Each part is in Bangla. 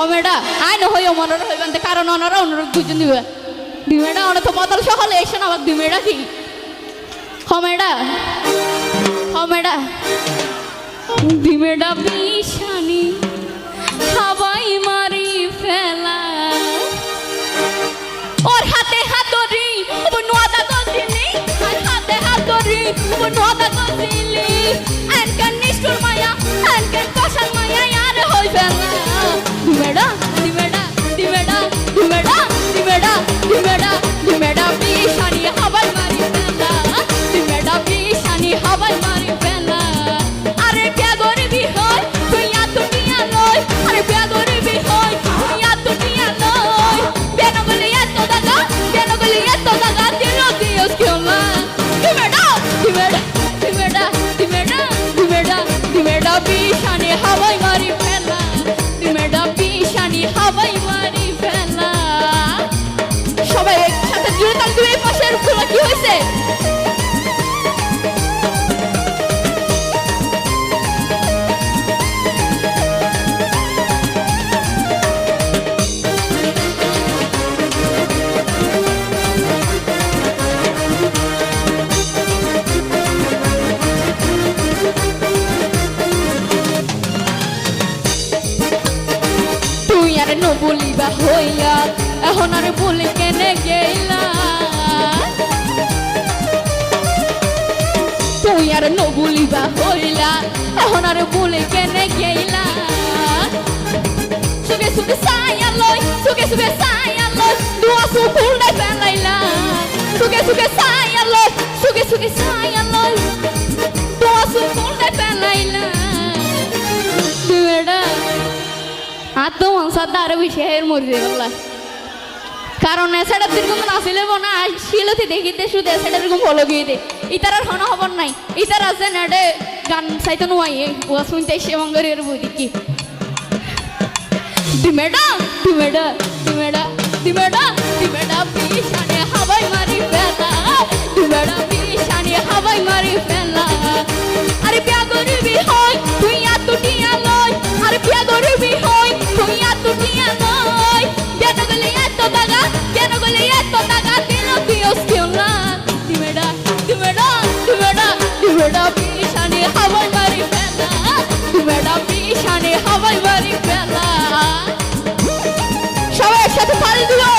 হবেটা আয় না হই মনের হইবেন কারণ অনারা অনুরোধ বুঝুন দিবে ডিমেডা অনেক তো বদল সহলে এসে না আমার ডিমেডা কি? হমেডা হমেডা ডিমেডা বিষানি, খাবাই মারি ফেলা। ওর হাতে হাত ধরি ও নোয়াদা গদিনি আর হাতে হাত ধরি ও নোয়াদা গদিলি আনকান নিষ্ঠুর মায়া আনকান কষান তুই আর ন বলিবা হইয়া এখন আর বলি কেনে গেলা তুই আর ন বলিবা হইলা, এখন আর বলি কেনে গেলা সুগে সুগে সায়া লই সুগে সুগে সায়া লই দুয়া সু ফুলডাই ফেলাইলা। সুগে সুগে সায়া লই সুগে সুগে সায়া লই দুয়া সু ফুলডাই ফেলাইলা। দুয়েডা আত্ম মনসাদ আরও বেশি হের মরবে বললা কারণ এসাডার যেরকম নাচিলে না শিলতে দেখিতে শুধু এসাডার এরকম ভালো গিয়ে ইতার আর হন হবার নাই। ইতার আছে নেডে গান চাইতে নুয়াই ও শুনতে সে এর বই দেখি ডিমেডা ডিমেডা ডিমেডা ডিমেডা ডিমেডা 快点！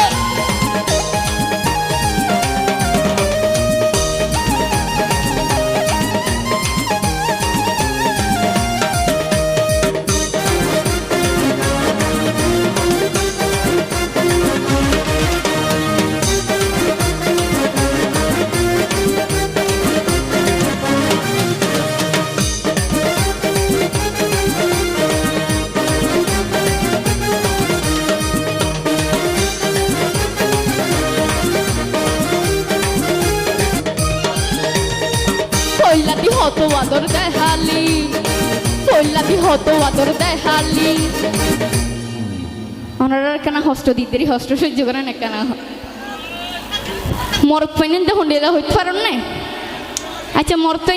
হত আদর কইলাতি হত আদর দেখালি ওনারা হস্ত হস্ত সহ্য করেন হইতে পারেন না আচ্ছা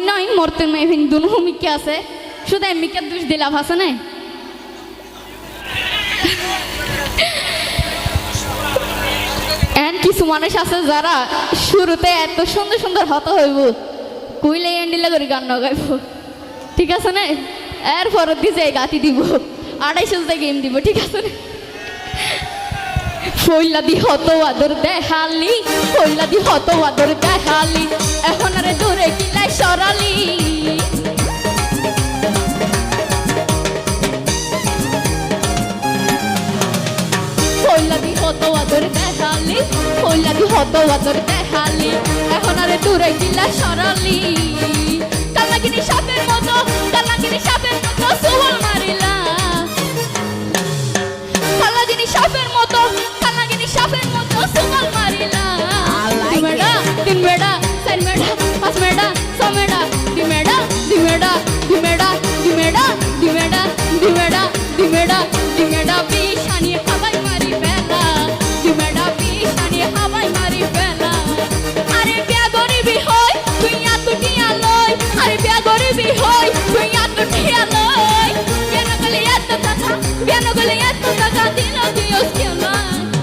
নয় মরতই মেয়ে দুনু মিকে আছে। শুধু এমিকে দুষ দিলাভ আছে না এন কিছু মানুষ আছে যারা শুরুতে এত সুন্দর সুন্দর হত হইব। কইলে এন্ডিলে করে গান নগাইব ঠিক আছে না? এর এরপর দিছে গাতি দিব। আড়াইশো গেম দিব, ঠিক আছে না? ফইলা দি হত আদর দেখালি, ফইলা দি হত আদর দেখালি। এখন আরে দূরে কিলাই সরালি। হত আদর দেখালি? ফইলা দি হত আদর দেখালি? এখন আরে দূরে কিলাই সরালি। কালাগিনি সাপের মতো কালাগিনি সাপের মতো সুবল মারিলা।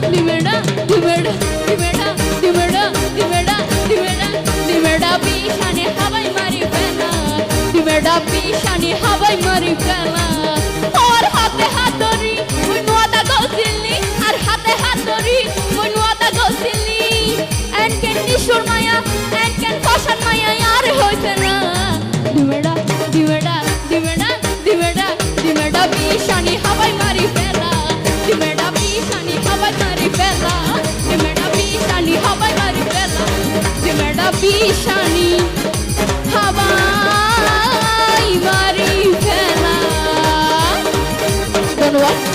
দিবেড়া দিবেড়া দিবেড়া দিবেড়া দিবেড়া দিবেড়া দিবেড়া পিশানে হাওয়াই মারি ফেলা দিবেড়া পিশানে হাওয়াই মারি ফেলা পিসানি হাবাই মারি ফেলা। ধন্যবাদ।